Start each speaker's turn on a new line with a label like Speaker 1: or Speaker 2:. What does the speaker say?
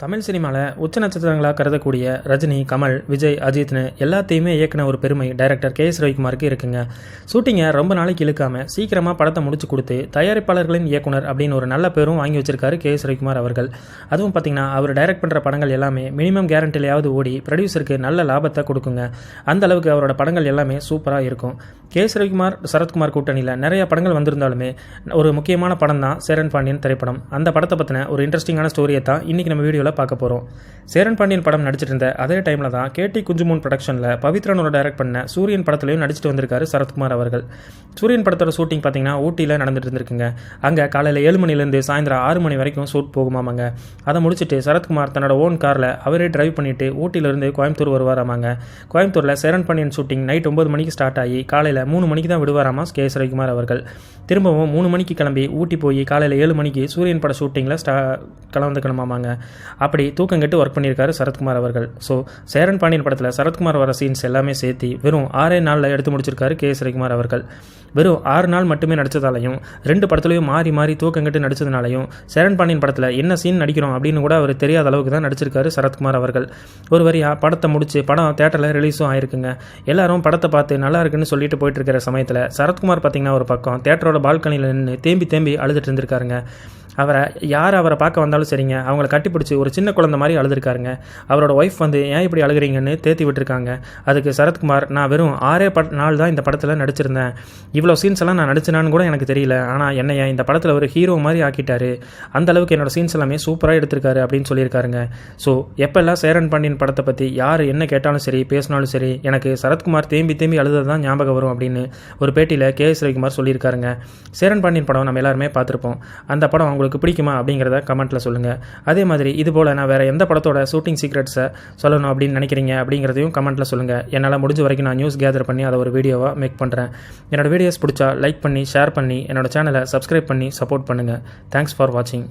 Speaker 1: தமிழ் சினிமாவில் உச்ச நட்சத்திரங்களாக கருதக்கூடிய ரஜினி கமல் விஜய் அஜித்னு எல்லாத்தையுமே இயக்குன ஒரு பெருமை டைரக்டர் கே எஸ் ரவிக்குமாருக்கு இருக்குங்க. ஷூட்டிங்கை ரொம்ப நாளைக்கு இழுக்காமல் சீக்கிரமாக படத்தை முடிச்சு கொடுத்து தயாரிப்பாளர்களின் இயக்குனர் அப்படின்னு ஒரு நல்ல பேரும் வாங்கி வச்சிருக்காரு கே எஸ் ரவிக்குமார் அவர்கள். அதுவும் பார்த்தீங்கன்னா அவர் டைரக்ட் பண்ணுற படங்கள் எல்லாமே மினிமம் கேரண்டிலையாவது ஓடி ப்ரொடியூசருக்கு நல்ல லாபத்தை கொடுக்குங்க. அந்த அளவுக்கு அவரோட படங்கள் எல்லாமே சூப்பராக இருக்கும். கே எஸ் ரவிக்குமார் சரத்குமார் கூட்டணியில் நிறைய படங்கள் வந்திருந்தாலுமே ஒரு முக்கியமான படம் தான் சேரன் பாண்டியன் திரைப்படம். அந்த படத்தை பற்றின ஒரு இன்ட்ரெஸ்டிங்கான ஸ்டோரியை தான் இன்றைக்கி நம்ம வீடியோ வீடியோவில் பார்க்க போகிறோம் சேரன் பாண்டியன் படம் நடிச்சிட்டு இருந்த அதே டைமில் தான் கேடி குஞ்சுமூன் ப்ரொடக்ஷனில் பவித்ரனோட டைரக்ட் பண்ண சூரியன் படத்துலையும் நடிச்சிட்டு வந்திருக்காரு சரத்குமார் அவர்கள். சூரியன் படத்தோட ஷூட்டிங் பார்த்தீங்கன்னா ஊட்டியில் நடந்துட்டு இருந்திருக்குங்க. அங்கே காலையில் ஏழு மணிலேருந்து சாயந்தரம் ஆறு மணி வரைக்கும் ஷூட் போகுமாமாங்க. அதை முடிச்சுட்டு சரத்குமார் தன்னோட ஓன் காரில் அவரே டிரைவ் பண்ணிட்டு ஊட்டியிலேருந்து கோயம்புத்தூர் வருவாராமாங்க. கோயம்புத்தூரில் சேரன் பாண்டியன் ஷூட்டிங் நைட் ஒன்பது மணிக்கு ஸ்டார்ட் ஆகி காலையில் மூணு மணிக்கு தான் விடுவாராமா கே எஸ் அவர்கள். திரும்பவும் மூணு மணிக்கு கிளம்பி ஊட்டி போய் காலையில் ஏழு மணிக்கு சூரியன் பட ஷூட்டிங்கில் ஸ்டா கலந்துக்கணுமாமாங்க. அப்படி தூக்கம் கெட்டு ஒர்க் பண்ணியிருக்காரு சரத்குமார் அவர்கள். ஸோ சேரன் பாண்டியன் படத்தில் சரத்குமார் வர சீன்ஸ் எல்லாமே சேர்த்து வெறும் ஆறே நாளில் எடுத்து முடிச்சிருக்காரு கே. ஸ்ரீகுமார் அவர்கள். வெறும் ஆறு நாள் மட்டுமே நடித்ததாலையும் ரெண்டு படத்துலையும் மாறி மாறி தூக்கம் கெட்டு நடித்ததுனாலையும் சேரன் பாண்டியன் படத்தில் என்ன சீன் நடிக்கிறோம் அப்படின்னு கூட அவர் தெரியாத அளவுக்கு தான் நடிச்சிருக்காரு சரத்குமார் அவர்கள். ஒரு வரியா படத்தை முடிச்சு படம் தேட்டரில் ரிலீஸும் ஆயிருக்குங்க. எல்லாரும் படத்தை பார்த்து நல்லா இருக்குன்னு சொல்லிட்டு போயிட்டு இருக்கிற சமயத்தில் சரத்குமார் பார்த்தீங்கன்னா ஒரு பக்கம் தேட்டரோட பால்கனியில் நின்று தேம்பி தேம்பி அழுதுட்டு இருந்திருக்காருங்க. அவரை யார் அவரை பார்க்க வந்தாலும் சரிங்க. அவங்கள கட்டிப்பிடிச்சி ஒரு சின்ன குழந்தை மாதிரி அழுதுருக்காருங்க. அவரோட ஒய்ஃப் வந்து ஏன் இப்படி அழுகிறீங்கன்னு தேத்தி விட்டுருக்காங்க. அதுக்கு சரத்குமார் நான் வெறும் ஆறே பட் நாள் தான் இந்த படத்தில் நடிச்சிருந்தேன். இவ்வளோ சீன்ஸ் எல்லாம் நான் நடிச்சினான்னு கூட எனக்கு தெரியல. ஆனால் என்னையா இந்த படத்தில் ஒரு ஹீரோ மாதிரி ஆக்கிட்டாரு. அந்த அளவுக்கு என்னோட சீன்ஸ் எல்லாமே சூப்பராக எடுத்திருக்காரு அப்படின்னு சொல்லியிருக்காருங்க. ஸோ எப்பெல்லாம் சேரன் பாண்டியன் படத்தை பற்றி யார் என்ன கேட்டாலும் சரி பேசினாலும் சரி எனக்கு சரத்குமார் தேம்பி தேம்பி அழுதது தான் ஞாபகம் வரும் அப்படின்னு ஒரு பேட்டியில் கே எஸ் ரவிக்குமார் சொல்லியிருக்காருங்க. சேரன் பாண்டியன் படம் நம்ம எல்லாருமே பார்த்துருப்போம். அந்த படம் அவங்களுக்கு உங்களுக்கு பிடிக்குமா அப்படிங்கிறத கமெண்ட்டில் சொல்லுங்கள் அதே மாதிரி இது போல் நான் வேறு எந்த படத்தோட ஷூட்டிங் சீக்ரெட்ஸை சொல்லணும் அப்படின்னு நினைக்கிறீங்க அப்படிங்கிறதையும் கமெண்ட்டில் சொல்லுங்கள் என்னால் முடிஞ்ச வரைக்கும் நான் நியூஸ் கேதர் பண்ணி அதை ஒரு வீடியோவாக மேக் பண்ணுறேன் என்னோட வீடியோஸ் பிடிச்சா லைக் பண்ணி ஷேர் பண்ணி என்னோட சேனலை சப்ஸ்கிரைப் பண்ணி சப்போர்ட் பண்ணுங்கள் தேங்க்ஸ் ஃபார் வாட்சிங்